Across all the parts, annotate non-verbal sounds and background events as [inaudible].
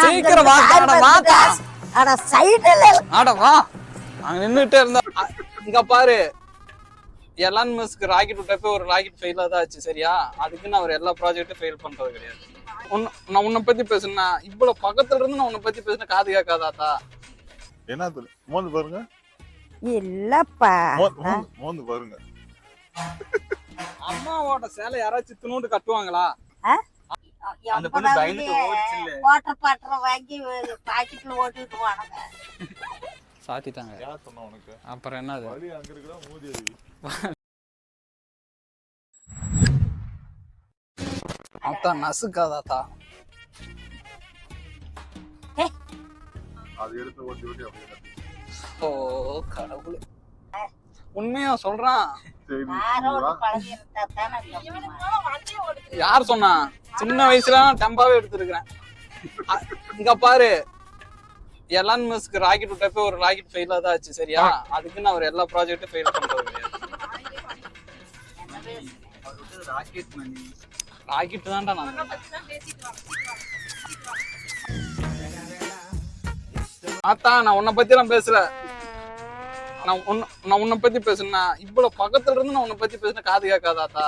சீக்கிரம் அட வாத்தா. அட சைடுல ஆட வா. அங்க நின்னுட்டே இருந்தா இங்க பாரு. எலான் மஸ்க் ராக்கெட் விட்டப்ப ஒரு ராக்கெட் ஃபெயிலா தான் ஆச்சு சரியா? அதுக்குன்னு அவர் எல்லா ப்ராஜெக்ட்டும் ஃபெயில் பண்றது கிடையாது. உன்ன- நான் உன்னை பத்தி பேசுனா இவ்வளவு பக்கத்துல இருந்து நான் உன்னை பத்தி பேசின காது கேட்காதாத்தா? என்ன சொல்லு மோந்து பாருங்க. இல்லப்பா. மோந்து- பாருங்க. அம்மாவோட சேலை யாராச்சும் தினோண்டு கட்டுவாங்களா? அந்த பொண்ணு பயந்துட்டு ஓடிச்சுல்ல. வாட்டர் பாட்டர் வாங்கி பாக்கெட்ல ஓட்டிட்டு போனாங்க. சாத்திட்டாங்க. யார் சொன்னா உனக்கு? அப்புறம் அங்க மூதி அடி அத்தா நசுக்காதாத்தா. அது எடுத்து ஓட்டி ஓட்டி அப்படியே. ஓ கடவுளே. உண்மையா சொல்றான் யார் சொன்னா? சின்ன வயசுல நான் டெம்பாவே எடுத்திருக்கிறேன். இங்க பாரு. எலான் மஸ்க் ராக்கெட் விட்டப்ப ஒரு ராக்கெட் ஃபெயிலா தான் ஆச்சு சரியா? அதுக்குன்னு அவர் எல்லா ப்ராஜெக்ட்டும் ஃபெயில் பண்றது ராக்கெட் மணி ராக்கெட் தான்டா நான் ஆத்தா நான் உன்னை பத்தி எல்லாம் பேசல. நான் உன்ன நான் உன்னை பத்தி பேசுனா இவ்வளவு பக்கத்துல இருந்து நான் உன்னை பத்தி பேசின காது கேட்காதாத்தா?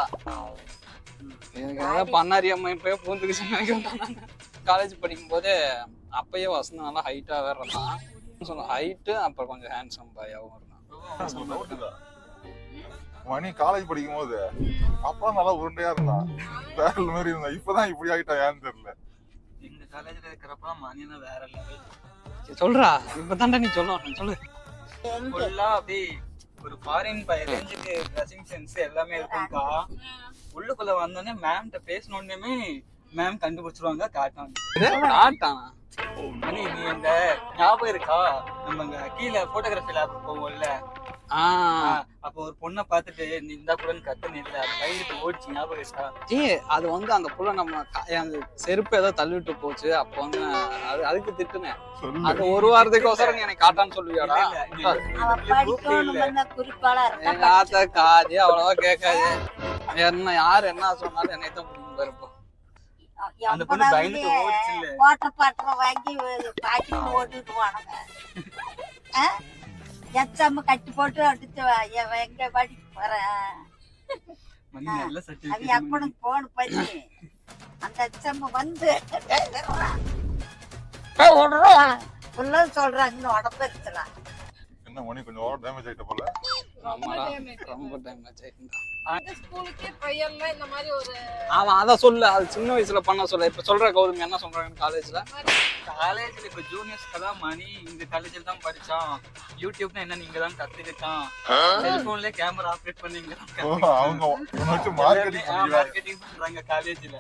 எனக்கு ஏதாவது பண்ணாரி அம்மா இப்பயே பூந்துக்குச்சு காலேஜ் படிக்கும் போதே அப்பயே வசந்தம் நல்லா ஹைட்டா வேற இருந்தான். சொன்ன ஹைட்டு அப்புறம் கொஞ்சம் ஹேண்ட்ஸம் பாயாவும் இருந்தான். மணி காலேஜ் படிக்கும் போது அப்பா நல்லா உருண்டையா இருந்தான். வேற மாதிரி இருந்தான். இப்பதான் இப்படி ஆகிட்டா ஏன்னு தெரியல. எங்க காலேஜ்ல இருக்கிறப்ப மணினா வேற லெவல் சொல்றா. இப்பதான்டா நீ சொல்லணும் சொல்லு. ஃபுல்லா அப்படியே ஒரு ஃபாரின் பை ரேஞ்சுக்கு ட்ரெஸ்ஸிங் சென்ஸ் எல்லாமே இருக்கும்க்கா. உள்ளுக்குள்ள வந்தோடனே மேம்கிட்ட பேசணுன்னே மேம் கண்டுபிடிச்சிருவாங்க காட்டாங்க காட்டானா. மணி நீ இந்த ஞாபகம் இருக்கா? நம்ம கீழே போட்டோகிராஃபி லேப் போவோம்ல. அப்போ ஒரு பொண்ணை பார்த்துட்டு நீ இந்த கூட கத்து நில்ல அது கையிட்டு ஓடிச்சு ஞாபகம் இருக்கா? ஏ அது வந்து அந்த புள்ள நம்ம அந்த செருப்பு ஏதோ தள்ளிவிட்டு போச்சு அப்போ வந்து அது அதுக்கு திட்டுனேன். அது ஒரு வாரத்துக்கு நீ எனக்கு காட்டான்னு சொல்லுவியாடா? இல்ல, இல்ல, இல்ல. ஆத்தா காது அவ்வளவா கேட்காது. என்ன யார் என்ன சொன்னாலும் என்னை தான் பிடிக்கும் பாருப்போம் அந்த பொண்ணு பயந்துட்டு வாங்கி பாக்கெட்ல ஓட்டிட்டு போனாங்க. [laughs] எச்சாம கட்டி போட்டு அடிச்சு எங்க படிக்க போறேன் அது எப்பனுக்கு போன் பண்ணி அந்த எச்எம் வந்து ஃபுல்லா சொல்றாங்க உடம்பு இருக்கலாம் என்ன மணி கொஞ்சம் ஓவர் டேமேஜ் ஆயிட்ட போல? ரொம்ப டேமேஜ் ஆயிருந்தா இந்த ஸ்கூலுக்கே ட்ரையல்ல இந்த மாதிரி ஒரு அவன் அதை சொல்லு. அது சின்ன வயசுல பண்ண சொல்ல. இப்ப சொல்ற கௌதம் என்ன சொல்றாங்க காலேஜ்ல காலேஜ்ல இப்ப ஜூனியர்ஸ்க்கெல்லாம் மணி. இந்த காலேஜ்ல தான் படிச்சான். யூடியூப்னா என்ன நீங்க தான் கத்துக்கிட்டான் செல்போன்ல கேமரா ஆப்ரேட் பண்ணி இங்க தான் ஓ, கத்துக்கிட்டான். அவங்க மார்க்கெட்டிங் பண்றாங்க காலேஜ்ல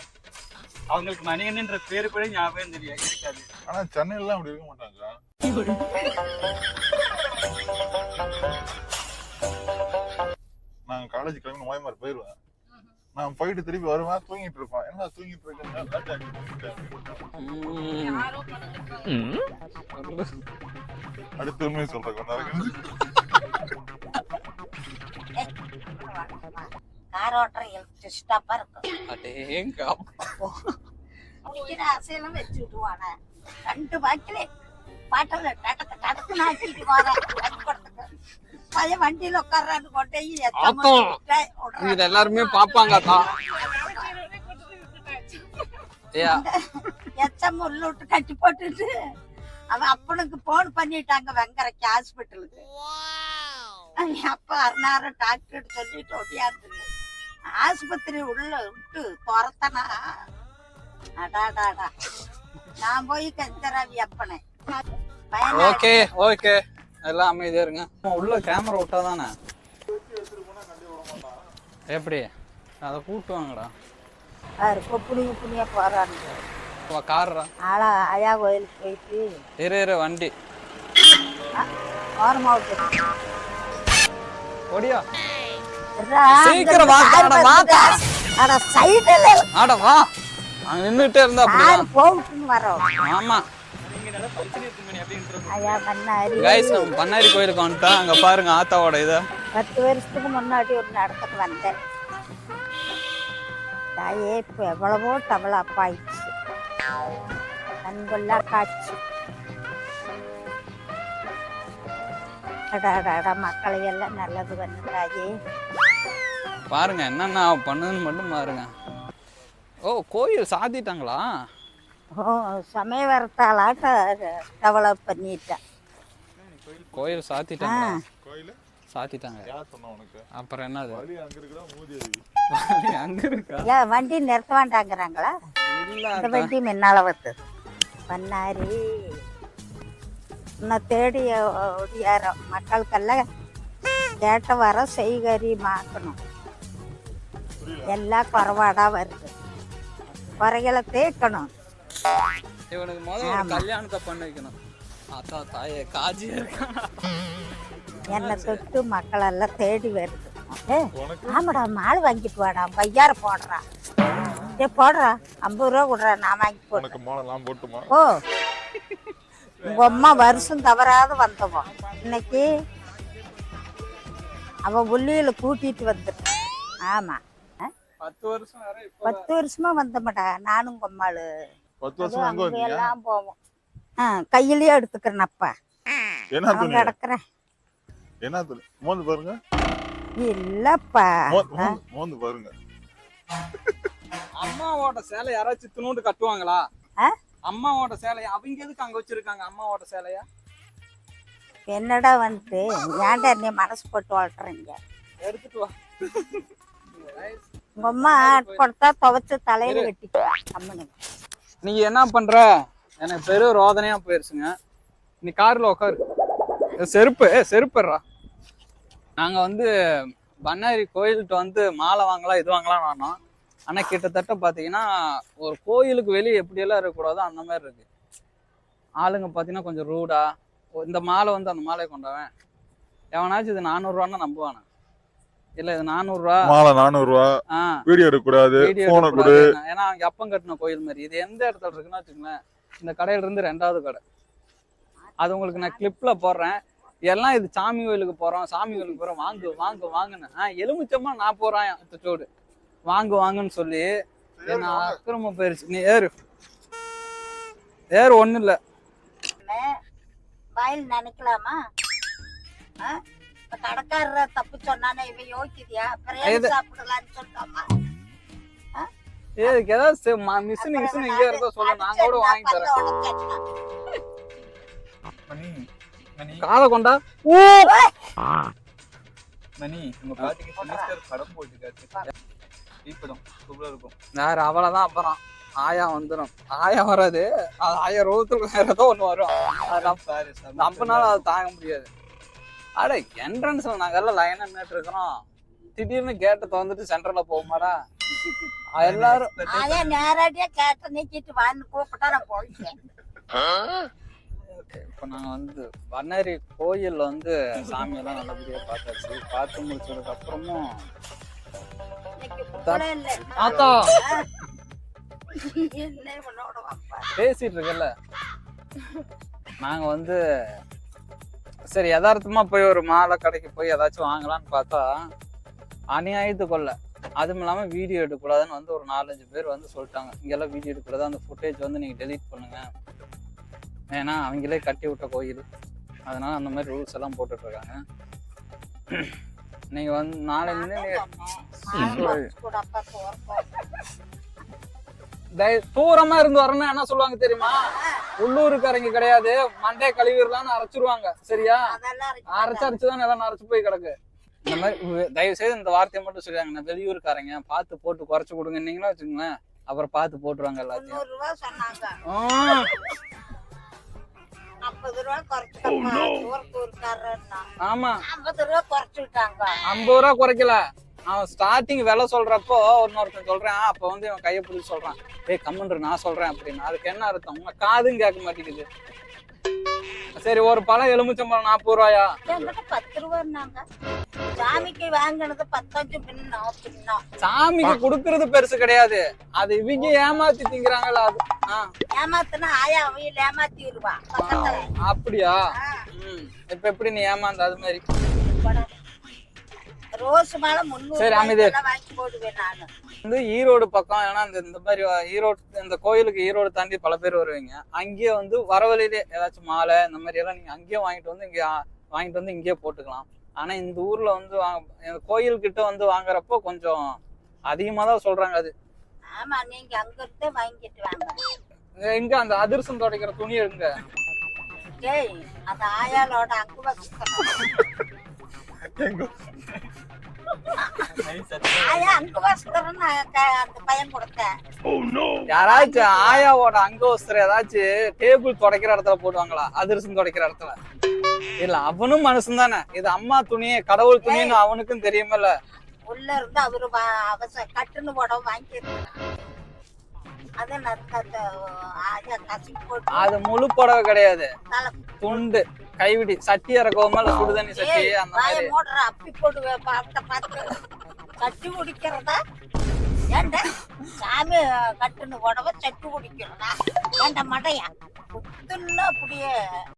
அவங்களுக்கு மணியன்ன்ற பேரு கூட ஞாபகம் தெரியாது இருக்காது. ஆனா சென்னையில அப்படி இருக்க மாட்டாங்க நான் காலேஜ் கிளம்பி நோயமாரி போயிடுவேன் நான் போயிட்டு திருப்பி வருவேன் தூங்கிட்டு இருப்பேன் என்ன தூங்கிட்டு இருக்கேன் லேட் ஆகி உம். யாரோ அடுத்த உண்மையை சொல்றேன் கொஞ்ச நேரம் கார் ஓட்டுற ஸ்டாப்பா இருக்கும் அடேங்க குடிக்கிற அசையெல்லாம் வச்சு விட்டுவானே ரெண்டு பாக்கிலே பாட்டில் டடக்கு டடக்கு நாட்டிட்டு போறேன் பையன் வண்டியில போய் ஆத்தா. இது எல்லாருமே பாப்பாங்க எச்சம் உள்ள விட்டு கட்டி போட்டுட்டு அவன் அப்பனுக்கு போன் பண்ணிட்டாங்க வெங்கரைக்கு ஹாஸ்பிட்டலுக்கு அப்ப அருணாரம் டாக்டர் சொல்லிட்டு ஒடியாந்து ஆஸ்பத்திரி உள்ள விட்டு துரத்தனா அடாடாடா. நான் போய் கஞ்சராவி அப்பனே. Okay okay. எல்லாம் அமைதியா இருங்க. உள்ள கேமரா விட்டாதானே எப்படி? அதை கூட்டு வாங்கடா. கொப்புனி குப்புனியா போறான்னு கார்ரா. ஆளா ஆயா கோயிலுக்கு போயிட்டு. இரு இரு வண்டி. விட்டு. இருடா, சீக்கிரம் கார் அட. அட சைடுல ஆட வா. அங்க நின்னுட்டே இருந்தா போகுதுன்னு வரோம். ஆமா. கைஸ் நம்ம பண்ணாரி கோயிலுக்கு வந்துட்டோம் அங்க பாருங்க ஆத்தாவோட இத. பத்து வருஷத்துக்கு முன்னாடி ஒரு நடத்துக்கு வந்தேன். தாயே இப்போ எவ்வளவோ டபுள் அப் ஆயிடுச்சு. அன்புள்ள காட்சி. அடா அடா, அடா மக்களை எல்லாம் நல்லது பண்ணுறாயே பாருங்க என்னென்ன பண்ணுதுன்னு மட்டும் பாருங்க. ஓ கோயில் சாத்திட்டாங்களா? சமயவரத்தாலாட்ட டெவலப் பண்ணிட்டேன். கோயில் சாத்திட்டாங்களா? கோயில? சாத்திட்டாங்க. யார் சொன்னா உனக்கு? அப்புறம் என்னது? அங்க இருக்கா? ஏன் வண்டி நிறுத்த வேண்டாங்கிறாங்களா இல்ல இந்த வண்டி முன்னால வருது பண்ணாரி. இன்னும் தேடி ஒடியாரம் மக்களுக்கெல்லாம் கேட்ட வர செய்கறி மாக்கணும் எல்லாம் குறைபாடா வருது. குறைகளை தேக்கணும் இவனுக்கு முதல்ல ஒரு கல்யாணத்தை பண்ண வைக்கணும். அத்தா தாயே காஜியா இருக்கானா. என்னை தொட்டு மக்கள் எல்லாம் தேடி வருது. ஆமாடா மால் வாங்கிட்டு வாடா பையார போடுறான் ஏ போடுறா ஐம்பது ரூபா கொடுறா நான் வாங்கி போடுறேன். ஓ உங்க அம்மா வருஷம் தவறாத வந்தவன் இன்னைக்கு அவ உள்ளியில கூட்டிட்டு வந்துட்டான் ஆமா? பத்து வருஷம் வரை இப்போ பத்து வருஷமா வந்தமாடா நானும் உங்க அம்மாளு. பத்து வருஷம் அங்க எல்லாம் போவோம். ஆ கையிலயே எடுத்துக்கிறேன் அப்பா. என்ன துணி? கிடக்குறேன். என்ன துணி? மோந்து பாருங்க. இல்லப்பா. மோந்து- பாருங்க. அம்மாவோட சேலை யாராச்சும் துணுண்டு கட்டுவாங்களா? அம்மாவோட சேலைய அவங்க எதுக்கு அங்க வச்சிருக்காங்க அம்மாவோட சேலையா? என்னடா வந்துட்டு ஏன்டா நீ மனசு போட்டு வாழ்றீங்க? எடுத்துட்டு வா. உங்க அம்மா கொடுத்தா துவைச்சு தலையில கட்டிக்கோ அம்மனு நீ என்ன பண்ற? எனக்கு பெரும் ரோதனையா போயிருச்சுங்க. நீ கார்ல உட்காரு செருப்பு. செருப்புறா நாங்க வந்து பண்ணாரி கோயில்கிட்ட வந்து மாலை வாங்கலாம் இது வாங்கலாம் வானோம் ஆனா கிட்டத்தட்ட பாத்தீங்கன்னா ஒரு கோயிலுக்கு வெளியே எப்படியெல்லாம் இருக்கக்கூடாதோ அந்த மாதிரி இருக்கு. ஆளுங்க பாத்தீங்கன்னா கொஞ்சம் ரூடா இந்த மாலை வந்து அந்த மாலையை கொண்டவன் எவனாச்சும் இது நானூறுரூவான்னா நம்புவானா? இல்ல இது நானூறுரூவா மாலை நானூறு ரூபா ஆ. வீடியோ எடுக்க கூடாது வீடியோ போனை கொடு. எடுக்கக்கூடாது. ஏன்னா அவங்க அப்பம் கட்டின கோயில் மாதிரி. இது எந்த இடத்துல இருக்குன்னு வச்சுக்கோங்களேன். இந்த கடையில இருந்து ரெண்டாவது கடை. அது உங்களுக்கு நான் கிளிப்ல போடுறேன். எல்லாம் இது சாமி கோயிலுக்கு போறோம். சாமி கோயிலுக்கு போறோம். வாங்கு வாங்கு வாங்குன்னு. ஆ எலுமிச்சமா நான் போறேன் அத்தச்சோடு வாங்கு வாங்குன்னு சொல்லி என்ன அக்கிரமம் போயிருச்சு. நீ ஏறு. ஏறு ஒண்ணும் இல்ல வாயில் நினைக்கலாமா? இப்ப கடைக்காரர் தப்பு சொன்னானே இவன் யோசிக்குதியா பிரியாணி இது- சாப்பிடலாம்னு சொல்லிட்டோமா? ஏதுக்கு ஏதாவது மிஷின் மிஷின் இங்கே இருந்தா சொல்ல நான் கூட வாங்கி தரேன். மணி மணி. காதை கொண்டா. மணி உங்க பாட்டிக்கு செமிஸ்டர் படம் போட்டுக்காச்சு இப்படம் சூப்பரா இருக்கும். யார் அவ்வளவுதான் அப்புறம். ஆயா வந்துடும் ஆயா வராது. அது ஆயா ரோகத்துல வேற ஏதோ ஒண்ணு வரும். நம்மனால அதை தாங்க முடியாது. அட என்ட்ரன்ஸ்ல நாங்க எல்லாம் லைனா நின்னுட்டு இருக்கிறோம். திடீர்னு கேட்டை திறந்துட்டு சென்டர்ல போகுமாடா? [laughs] எல்லாரும் அதே நேரடியா கேட்ட நீக்கிட்டு வான்னு கூப்பிட்டா நான் போயிட்டேன். இப்ப நாங்க வந்து வண்ணாரி கோயில் வந்து சாமியெல்லாம் நல்லபடியா பார்த்தாச்சு. பார்த்து முடிச்சதுக்கு அப்புறமும் [laughs] பேசிட்டு இருக்கல நாங்க வந்து சரி யதார்த்தமா போய் ஒரு மாலை கடைக்கு போய் ஏதாச்சும் வாங்கலாம்னு பார்த்தா அநியாயத்து கொள்ள அதுவும் இல்லாம வீடியோ எடுக்கக்கூடாதுன்னு வந்து ஒரு நாலஞ்சு பேர் வந்து சொல்லிட்டாங்க. இங்கெல்லாம் வீடியோ எடுக்கக்கூடாது. அந்த ஃபுட்டேஜ் வந்து நீங்க டெலீட் பண்ணுங்க. ஏன்னா அவங்களே கட்டி விட்ட கோயில். அதனால அந்த மாதிரி ரூல்ஸ் எல்லாம் போட்டுட்டு இருக்காங்க. நீங்க வந்து நாளையில தூரமா இருந்து வரணும் என்ன சொல்லுவாங்க தெரியுமா? உள்ளூருக்காரங்க கிடையாது. மண்டே கழுவிடலாம்னு அரைச்சிருவாங்க. சரியா. அரைச்சு அரைச்சு தான் எல்லாம் அரைச்சு போய் கிடக்கு. இந்த மாதிரி தயவு செய்து இந்த வார்த்தையை மட்டும் சொல்லுவாங்க நான் வெளியூருக்காரங்க பார்த்து போட்டு குறைச்சு கொடுங்க நீங்களா வச்சுக்கோங்களேன் அப்புறம் பார்த்து போட்டுருவாங்க எல்லாத்தையும். ஐம்பது ரூபா ஊருக்காரன்னா ஆமா. ஐம்பது ரூபா குறைச்சு விட்டாங்க. ஐம்பது ரூபா குறைக்கல. அவன் ஸ்டார்டிங் விலை சொல்றப்போ இன்னொருத்தன் சொல்றான் அப்ப வந்து இவன் கையை பிடிச்சி சொல்றான் ஏய் கம்முன்று நான் சொல்றேன் அப்படின்னு. அதுக்கு என்ன அர்த்தம்? உங்க காதும் கேட்க மாட்டேங்குது. சரி ஒரு பழம் எலுமிச்சம்பழம் நாற்பது ரூபாயா? என்கிட்ட பத்து ரூபான்னாங்க சாமிக்கு வாங்கினது பத்தஞ்சு சாமிக்கு கொடுக்கறது பெருசு கிடையாது. அது இவங்க ஏமாத்தி திங்கிறாங்களா அது? ஆ, ஏமாத்துனா ஆயா அவையில் ஏமாத்திடுவா. பக்கத்துல. அப்படியா. இப்ப எப்படி நீ ஏமாந்த அது மாதிரி. ரோஸ் மாலை. ரூபாய்க்கெல்லாம் வாங்கி போடுவேன் நானு. வந்து ஈரோடு பக்கம் ஏன்னா இந்த இந்த மாதிரி ஈரோடு இந்த கோயிலுக்கு ஈரோடு தாண்டி பல பேர் வருவீங்க. அங்கேயே வந்து வரவழியிலே ஏதாச்சும் மாலை இந்த மாதிரி எல்லாம் நீங்க அங்கேயே வாங்கிட்டு வந்து இங்க வாங்கிட்டு வந்து இங்கேயே போட்டுக்கலாம். ஆனா இந்த ஊர்ல வந்து வாங்க- இந்த கோயில் கிட்ட வந்து வாங்குறப்போ கொஞ்சம் அதிகமா தான் சொல்றாங்க அது. ஆமா நீங்க அங்க இருந்தே வாங்கிட்டு வாங்க. இங்க- எங்க அந்த அதிர்சம் துடைக்கிற துணி எங்க? டேய் அந்த ஆயாலோட அங்கு வச்சுக்கிறேன் எங்க ஆயா அங்கு வச்சுக்கிறேன்னு அந்த பையன் கொடுத்தேன் யாராச்சும் ஆயாவோட அங்கவஸ்திரம் ஏதாச்சும் டேபிள் துடைக்கிற இடத்துல போடுவாங்களா? அதிர்சம் துடைக்கிற இடத்துல. இல்ல அவனும் மனுஷன் தானே. இது அம்மா துணி கடவுள் துணின்னு அவனுக்கும் தெரியுமல்ல. உள்ள இருந்து அவரு அவசர கட்டுன்னு புடவை வாங்கியிருக்கிறான் அதை போட்டு அது முழு புடவை கிடையாது. துண்டு கைவிடி சட்டி இறக்கவும் இல்ல சுடுதண்ணி சட்டி அந்த மாதிரி. அப்பி பார்த்த பார்த்து. கட்டி குடிக்கிறதா? ஏண்டா? சாமி கட்டுன்னு உடம்ப சட்டி குடிக்கிறதா? ஏண்டா மடையா? குத்துன்னு அப்படியே